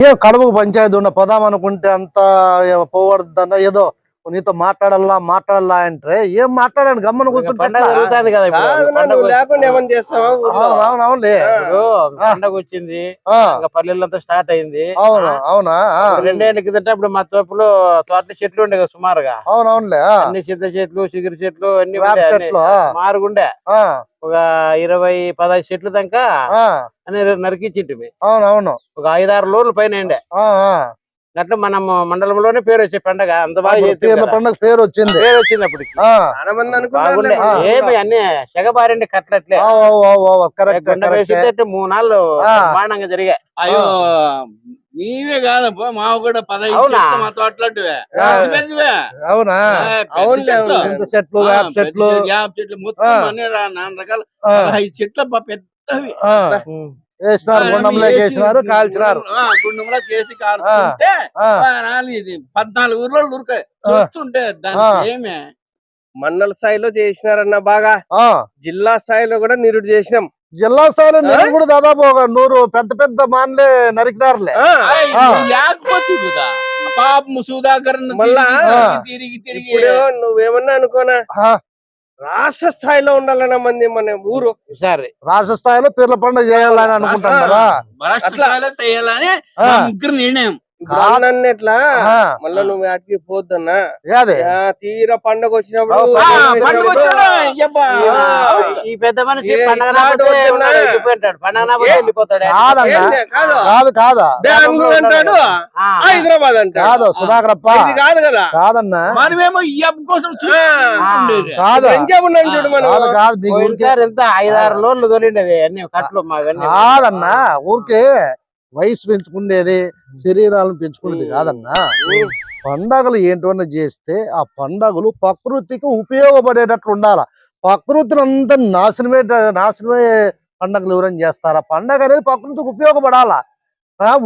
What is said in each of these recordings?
ఏం కడపకు పంచాయతీ ఉన్న పదాం అనుకుంటే అంత పోవద్దన్న ఏదో నీతో మాట్లాడాలా మాట్లాడాలా అంటే ఏం మాట్లాడాను? గమ్మన కూర్చుంటే పండగ జరుగుతుంది కదా నా, పండగ వచ్చింది. పల్లెలంతా స్టార్ట్ అయింది. అవును అవునా? ఆ, రెండేళ్ళ కిందట ఇప్పుడు మా తోపులో తోట చెట్లు ఉండే కదా సుమారుగా. అవును అవునులే ఆ, అన్ని చింత చెట్లు చిగురు చెట్లు అన్ని చెట్లు. మారుగుండే. ఆ, ఒక ఇరవై పదహైదు చెట్లు దాకా ఆ, అని నరికిచ్చింటిమి అవును అవును. ఒక ఐదారు లోన్లు పైన ఉండే. ఆ, ఆ. అట్లా మనం మండలంలోనే పేరు వచ్చే పండగ. అంత బాగా. పండుగ పేరు వచ్చింది. పేరు వచ్చింది ఏమి అన్ని సెగబారిండి వేసిందంటే మూడు నాళ్ళు. బ్రహ్మాండంగా జరిగాయి. అయ్యో నీవే కాదప్ప మావ కూడా పదహైదు అవునా? మా. పెద్దవే. అవునా? అవునులే, చెట్లు. చెట్లు మొత్తం. అన్ని నాన్న రకాల. పదహైదు చెట్లు పెద్దవి. వేసినారు గుండంలోకి వేసి వేసినారు కాల్చినారు గుండంలో చేసి ఇది పద్నాలుగు ఊర్లో ఉరకాయి. చూస్తుంటే ఆ. దానికి ఏమే మండల స్థాయిలో చేసినారన్న బాగా ఆ. జిల్లా స్థాయిలో కూడా నిరుడు చేసినాం జిల్లా స్థాయిలో? నేను కూడా దాదాపు ఒక నూరు పెద్ద పెద్ద మాన్లే నరికినారులే పాపం సుధాకర్ మళ్ళా? తిరిగి తిరిగి నువ్వేమన్నా అనుకోనా ఆ, రాష్ట్ర స్థాయిలో ఉండాలన్న మంది మన ఊరు. సరే రాష్ట్ర స్థాయిలో పీర్ల పండుగ చేయాలని అనుకుంటున్నారా? రాష్ట్ర అట్లా. స్థాయిలో చేయాలని నిర్ణయం. ఇప్పుడు అన్నట్లా ఆ, మళ్ళా నువ్వు అటుకి పోద్దన్నా ఏది ఆ, తీర పండగ వచ్చినప్పుడు ఆ, ఆ, పండగ పండుగ వచ్చినప్పుడు వచ్చినా, యబ్బా. ఆ. ఈ పెద్ద మనిషి ఏ పండగ మాట నాపోతే వద్దన్నా? ఉన్నాడు, వెళ్ళిపోయింటాడు పండగ నాపోతే ఏ? వెళ్ళిపోతాడు కాదన్నా ఏంది? కాదు కాదు కాదా బెంగళూరు అంటాడు ఆ, హైదరాబాద్ అంటాడు కాదు సుధాకరప్ప ఇది కాదు కదా కాదన్నా మనమేమో ఈ అబ్బ కోసం చూస్తుండేది కాదు ఎంజాయ్ ఉన్నాం చూడు మనం కాదు కాదు మీ ఊరికే పోయినసారి ఎంత ఐదారు లోన్లు తోలిండేది అన్ని కట్లు మావన్నీ కాదన్నా ఊరికే వయసు పెంచుకునేది శరీరాలను పెంచుకునేది కాదన్నా. పండగలు ఏంటన్నా చేస్తే ఆ పండగలు ప్రకృతికి ఉపయోగపడేటట్లు ఉండాల. ప్రకృతిని అంతా నాశనమే నాశనమే పండగలు ఎవరైనా చేస్తారా? పండగ అనేది ప్రకృతికి ఉపయోగపడాలా.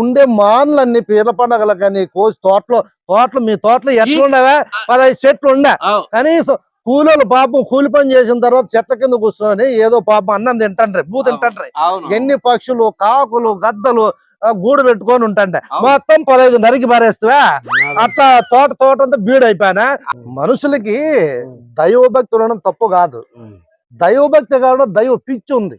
ఉండే మాన్లన్నీ పీర్ల పండగలు కానీ కోసి తోటలో తోటలు మీ తోటలో ఎట్లా ఉండవా పదహైదు చెట్లు ఉండే. కనీసం కూలీలు పాపం కూలి పని చేసిన తర్వాత చెట్ల కింద కూర్చొని ఏదో పాపం అన్నం తింటాండ్రి బూ తింటాండ్రి. ఎన్ని పక్షులు కాకులు గద్దలు గూడు పెట్టుకొని ఉంటాండే. మొత్తం పదహైదు నరికి పారేస్తావా? అట్లా తోట తోట అంతా బీడు అయిపోయినా మనుషులకి దైవభక్తి ఉండడం తప్పు కాదు. దైవభక్తి కావడం దైవ పిచ్చి ఉంది.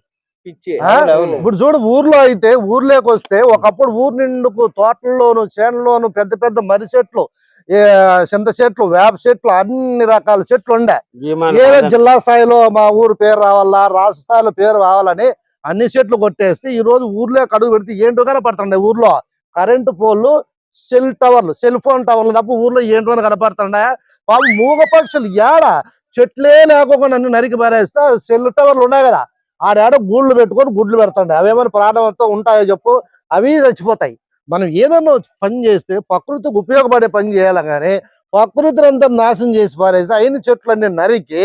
ఇప్పుడు చూడు ఊర్లో అయితే ఊర్లోకి వస్తే ఒకప్పుడు ఊరు నిండుకు తోటల్లోను చేనులోను పెద్ద పెద్ద మర్రి చెట్లు ఏ, చింత చెట్లు వేప చెట్లు అన్ని రకాల చెట్లు ఉండే. ఏదో. జిల్లా స్థాయిలో మా ఊరు పేరు రావాలా రాష్ట్ర స్థాయిలో పేరు రావాలని అన్ని చెట్లు కొట్టేస్తే ఈ రోజు ఊర్లో కడుగు పెడితే ఏంటో కనపడుతుండే ఊర్లో. కరెంటు పోల్లు సెల్ టవర్లు సెల్ ఫోన్ టవర్లు తప్ప ఊర్లో ఏంటో కనపడుతుండే. పాపం మూగ పక్షులు ఏడ? చెట్లే లేకోకుండా అన్ని నరికి పారేస్తే సెల్ టవర్లు ఉన్నాయి కదా. ఆడాడ గూళ్ళు పెట్టుకొని గుడ్లు పెడతాడు. అవేమైనా ప్రాణంతో ఉంటాయో చెప్పు. అవి చచ్చిపోతాయి. మనం ఏదన్నా పని చేస్తే ప్రకృతికి ఉపయోగపడే పని చేయాలి కానీ ప్రకృతిని అంతా నాశనం చేసి పారేసి అయిన చెట్లన్నీ నరికి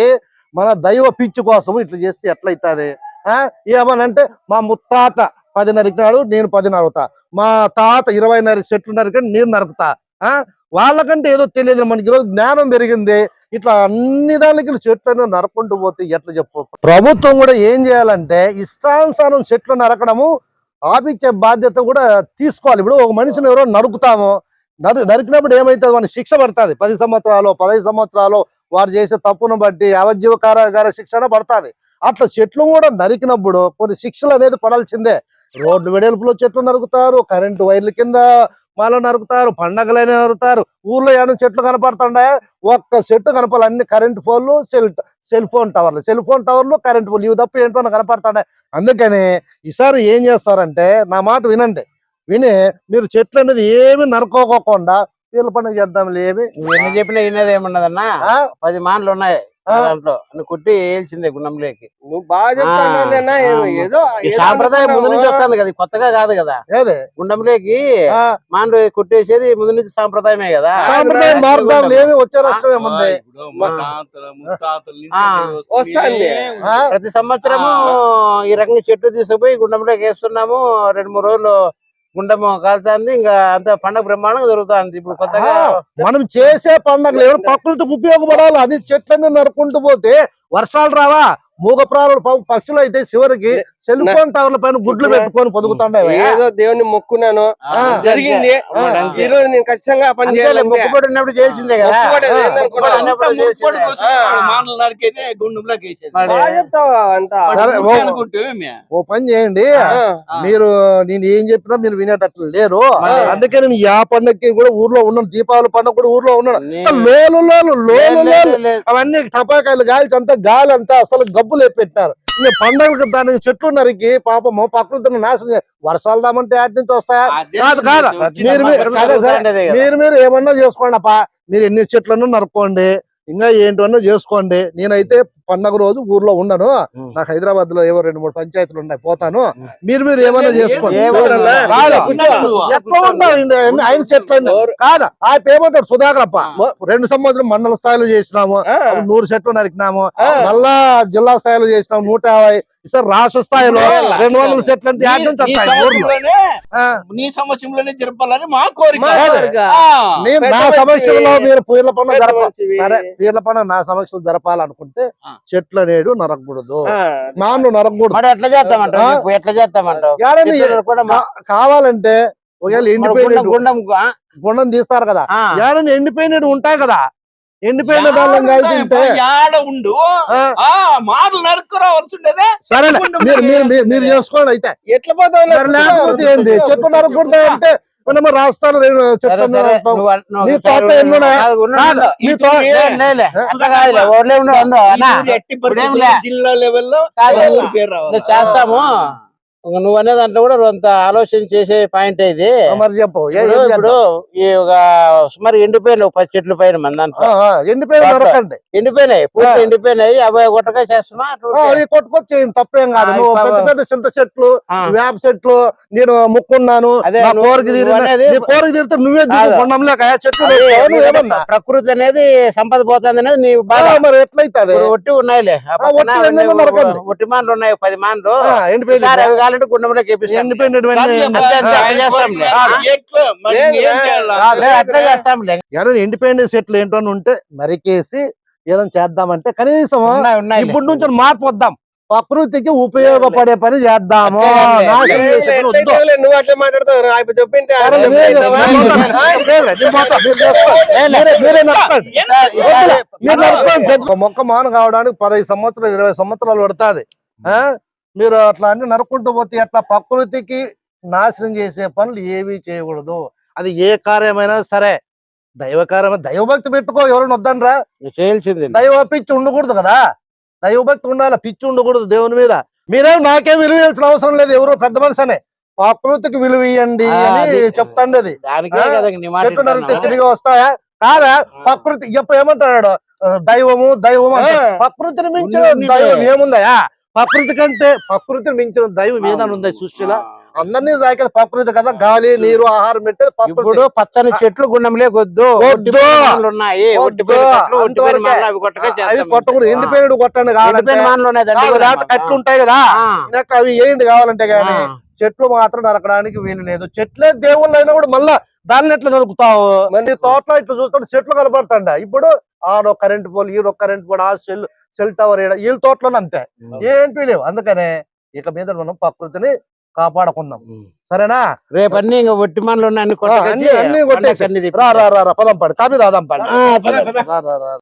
మన దైవ పిచ్చి కోసం ఇట్లా చేస్తే ఎట్లయితుంది? ఆ? ఏమనంటే మా ముత్తాత పది నరికినాడు నేను పది నరుకుతా. మా తాత ఇరవై నరి చెట్లు నరికి నేను నరుకుతా. ఆ? వాళ్ళకంటే ఏదో తెలియదు. మనకి ఈరోజు జ్ఞానం పెరిగింది. ఇట్లా అన్ని దానికి చెట్లను నరకుంటూ పోతే ఎట్లా చెప్పు? ప్రభుత్వం కూడా ఏం చేయాలంటే ఇష్టానుసారం చెట్లు నరకడము ఆపించే బాధ్యత కూడా తీసుకోవాలి. ఇప్పుడు ఒక మనిషిని ఎవరో నరుకుతాము. నరు నరికినప్పుడు ఏమవుతుంది మన శిక్ష పడుతుంది. పది సంవత్సరాలు పదహైదు సంవత్సరాలు వారు చేసే తప్పును బట్టి యావజ్జీవ కారాగార శిక్షణ పడుతుంది. అట్లా చెట్లు కూడా నరికినప్పుడు కొన్ని శిక్షలు అనేది పడాల్సిందే. రోడ్డు వెడల్పులో చెట్లు నరుకుతారు. కరెంటు వైర్ల కింద మాలో నరుకుతారు పండగలైన నరుకుతారు. ఊర్లో ఏమైనా చెట్లు కనపడుతుండే? ఒక్క చెట్టు కనపాలి అన్ని కరెంట్ ఫోన్లు సెల్ సెల్ ఫోన్ టవర్లు సెల్ ఫోన్ టవర్లు కరెంట్ ఫోన్లు ఇవి తప్ప ఏంటో కనపడుతుండే? అందుకని ఈసారి ఏం చేస్తారంటే నా మాట వినండి. విని మీరు చెట్లు అనేది ఏమి నరుకోకోకుండా పీర్ల పండుగ ఏమి? నువ్వు ఎన్ని చెప్పినా వినేది ఏమన్నదన్నా? పది మాన్లు ఉన్నాయి. దాంట్లో కుట్టి ఏల్చిందే గుండంలోకి. నువ్వు బాగా చెప్తాను ఏదో సాంప్రదాయం ముందు నుంచి? వస్తుంది కదా కొత్తగా కాదు కదా. ఏది? గుండంలోకి ఆ, మాన్లు కుట్టేసేది ముందు నుంచి సాంప్రదాయమే కదా. సాంప్రదాయ మార్గాలు ఏమి వచ్చే రాష్ట్రం ఏముంది ఇప్పుడు మా తాతల ముత్తాతల నుంచి ఆ. వస్తాంది. ప్రతి సంవత్సరము ఈ రకంగా చెట్టు తీసుకుపోయి గుండంలోకి వేస్తున్నాము. రెండు మూడు రోజులు గుండము కాలుతుంది ఇంకా అంత పండగ బ్రహ్మాండంగా జరుగుతుంది. ఇప్పుడు కొత్తగా మనం చేసే పండగలు ఎవరు ప్రకృతికి ఉపయోగపడాలి? అది చెట్లన్నీ నరుకుంటూ పోతే వర్షాలు రావా? మూగ ప్రాణులు ప- పక్షులు అయితే చివరికి సెల్ ఫోన్ టవర్ల పైన గుడ్లు పెట్టుకొని పొదుగుతుండేవి? ఏదో దేవుని మొక్కున్నాను. జరిగింది. ఆ, ఈ రోజు నేను ఖచ్చితంగా ఆ పని అంతేలే చేయాలి మొక్కుబడి ఉన్నప్పుడు చేసిందే. కదా ఓ- పని చేయండి. మీరు నేను ఏం చెప్పినా మీరు వినేటట్లు లేరు. అందుకే నేను యా పండగకి కూడా ఊర్లో ఉన్నాను. దీపావళి పండుగ కూడా ఊర్లో ఉన్నాను. లోలు లోలు లోలు. అవన్నీ టపాకాయలు గాలి అంతా గాలి అంతా అసలు గబ్బులు పెట్టారు ఇంకా పండగలకు దానికి చెట్లు నరికి పాపము ప్రకృతిని నాశనం వర్షాలు రామంటే ఆటి నుంచి వస్తాయా? కాదు, కాదు. మీరు-. మీరు మీరు ఏమన్నా చేసుకోండి అప్ప. మీరు ఎన్ని చెట్లను నరుక్కోండి. ఇంకా ఏంటన్నా చేసుకోండి. నేనైతే పండగ రోజు ఊర్లో ఉండను. నాకు హైదరాబాద్లో ఏవో రెండు మూడు పంచాయతీలు ఉన్నాయి పోతాను. మీరు మీరు ఏమన్నా చేసుకోండి ఆయన చెట్లు? కాదా ఆ పేమెంట్ సుధాకర్ అప్ప రెండు సంవత్సరం మండల స్థాయిలో చేసినాము నూరు చెట్లు నరికినాము. మళ్ళా జిల్లా స్థాయిలో చేసినాము నూట యాభై ఈసారి రాష్ట్ర స్థాయిలో. రెండు వందల చెట్లు అంటే నీ- సమక్షంలోనే జరపాలని మా కోరిక నా సమక్షంలో. మీరు పీర్ల పండుగ పెద్ద జరప మనిషివి. సరే పీర్ల నా సమక్షంలో జరపాలనుకుంటే. చెట్లు నేడు నరకకూడదు ఆ. మాను నరకకూడదు మరి ఎట్లా చేస్తామంటావు ఎట్లా చేస్తామంటావు? కావాలంటే ఒకవేళ ఎండిపోయిన గుండం గుండం తీస్తారు కదా. ఎవరైనా ఎండిపోయినట్టు ఉంటాయి కదా. ఎండిపోయిన యాడ కలిసి ఉంటాయి, యాడ ఉండు? మాటలు నరుకురావాల్సి ఉండేదే సరేలే మీరు. మీరు మీరు చేసుకోండి అయితే. ఎట్లా పోతావు? లేకపోతే ఏంది? చెట్లు నరకూడదు అంటే మనము రాష్ట్రాలు రెండు సరే, చెట్లు సరే. నరుకుతాం. నువ్వు అన్- నువ్వు నీ ఒకసారి తోట ఎన్ని ఉన్నాయి? కాదు, ఉండు, కాదు, ఉండు. నీ ఇటు తోట- లే, లే, లే. అట్లా కాదులే ఓట్లే ఉండు ఉండు. అన్నా ఈ ఎట్టి ఇప్పుడేం పరిస్థితుల్లో లే. జిల్లా లెవెల్లో. నేను చేస్తాము. నువ్వు అనే దాంట్లో కూడా కొంత ఆలోచన చేసే పాయింట్ ఇది. మరి చెప్పు. ఇప్పుడు ఈ ఒక సుమారు ఎండిపోయిన ఒక పది చెట్లు పైన మన దాంట్లో. ఎండిపోయిన ఎండిపోయినాయి పూర్తి. ఎండిపోయినాయి అబ్బాయి కొట్టగా చేస్తున్నా. ఈ కొట్టుకొచ్చేయండి తప్పేం కాదు. నువ్వు పెద్ద పెద్ద చింత చెట్లు. వేప చెట్లు నేను ముక్కున్నాను కోరిక కోరిక తీరితే నువ్వే. కొండంలేక చెట్లు ప్రకృతి అనేది సంపద పోతుంది అనేది నీ ఆ, మరి ఎట్లయితే ఒట్టి ఉన్నాయిలే. ఒట్టి మాన్లు ఉన్నాయి పది మాన్లు ఎండిపోయిన ఈసారి అవి కావాలంటే కేపిస్తాం. ఎండిపోయినటువంటి సర్లే, అంతే, అంతే, ఆయన అట్లా చేస్తాంలే. కోరిక ఎట్లా? మరి లేదు, ఏం లేదు. చేయాలా? కాదు. అట్లా చేస్తాంలే ఎవరైనా ఎండిపోయిన ఏంటో ఉంటే నరికేసి ఏదైనా చేద్దామంటే కనీసం ఇప్పటి నుంచి మార్పు వద్దాం. ప్రకృతికి ఉపయోగపడే పని చేద్దాము. నువ్వు అట్లా మాట్లాడతావు. చెప్పింటే మొక్క మాను కావడానికి పదహైదు సంవత్సరాలు ఇరవై సంవత్సరాలు పడుతుంది. మీరు అట్లా అన్ని నరుక్కుంటూ పోతే అట్లా ప్రకృతికి నాశనం చేసే పనులు ఏవి చేయకూడదు. అది ఏ కార్యమైనా సరే. దైవ కార్యం దైవభక్తి పెట్టుకో ఎవరైనా వద్దనరా? చేయాల్సింది దైవ పిచ్చి ఉండకూడదు కదా? దైవభక్తి ఉండాలి? పిచ్చి ఉండకూడదు దేవుని మీద. మీరేం నాకేం విలువ ఇవ్వాల్సిన అవసరం లేదు. ఎవరో పెద్ద మనిషి అనే. ప్రకృతికి విలువ ఇవ్వండి అని. చెప్తాండి అది. చెట్టు. తిరిగి వస్తాయా? కాదా? ప్రకృతి ఎప్పుడు ఏమంటాడు? దైవము దైవము అంటే. ప్రకృతిని మించిన దైవం. ఏముందయా? ప్రకృతి కంటే ప్రకృతిని మించిన దైవం ఏదని ఉంది సృష్టిలో. అందరినీ సాకేది ప్రకృతి కదా గాలి నీరు ఆహారం పెట్టేది ఇప్పుడు పచ్చని చెట్లు గుండంలే కొద్దు. ఉన్నాయి. అవి. కొట్టకూడదు. ఎండిపోయినడు కొట్టండి కావాలంటే. కట్లు ఉంటాయి కదా. నాకు అవి ఏంటి కావాలంటే గానీ. చెట్లు మాత్రం నరకడానికి వీలు లేదు. చెట్లే దేవుళ్ళు అయినా కూడా మళ్ళా దాన్ని ఎట్లా నరుకుతావు? మళ్ళీ తోటలో ఇట్లా చూస్తుంటే చెట్లు కనపడతాండ. ఇప్పుడు ఆడో కరెంట్ పోల్ ఈరో కరెంట్ పోల్ ఆ సెల్ సెల్ టవర్ వీళ్ళ తోటలోనే అంతే. ఏంటి లేవు. అందుకనే ఇక మీద మనం ప్రకృతిని కాపాడుకుందాం. సరేనా? రేపు అన్ని ఇంకా ఒట్టి మాన్లు అన్ని అన్ని- కొట్టేసి. కొట్టేసి రా రా రా రా పదం పడి. కాపీ దాదాం పడి.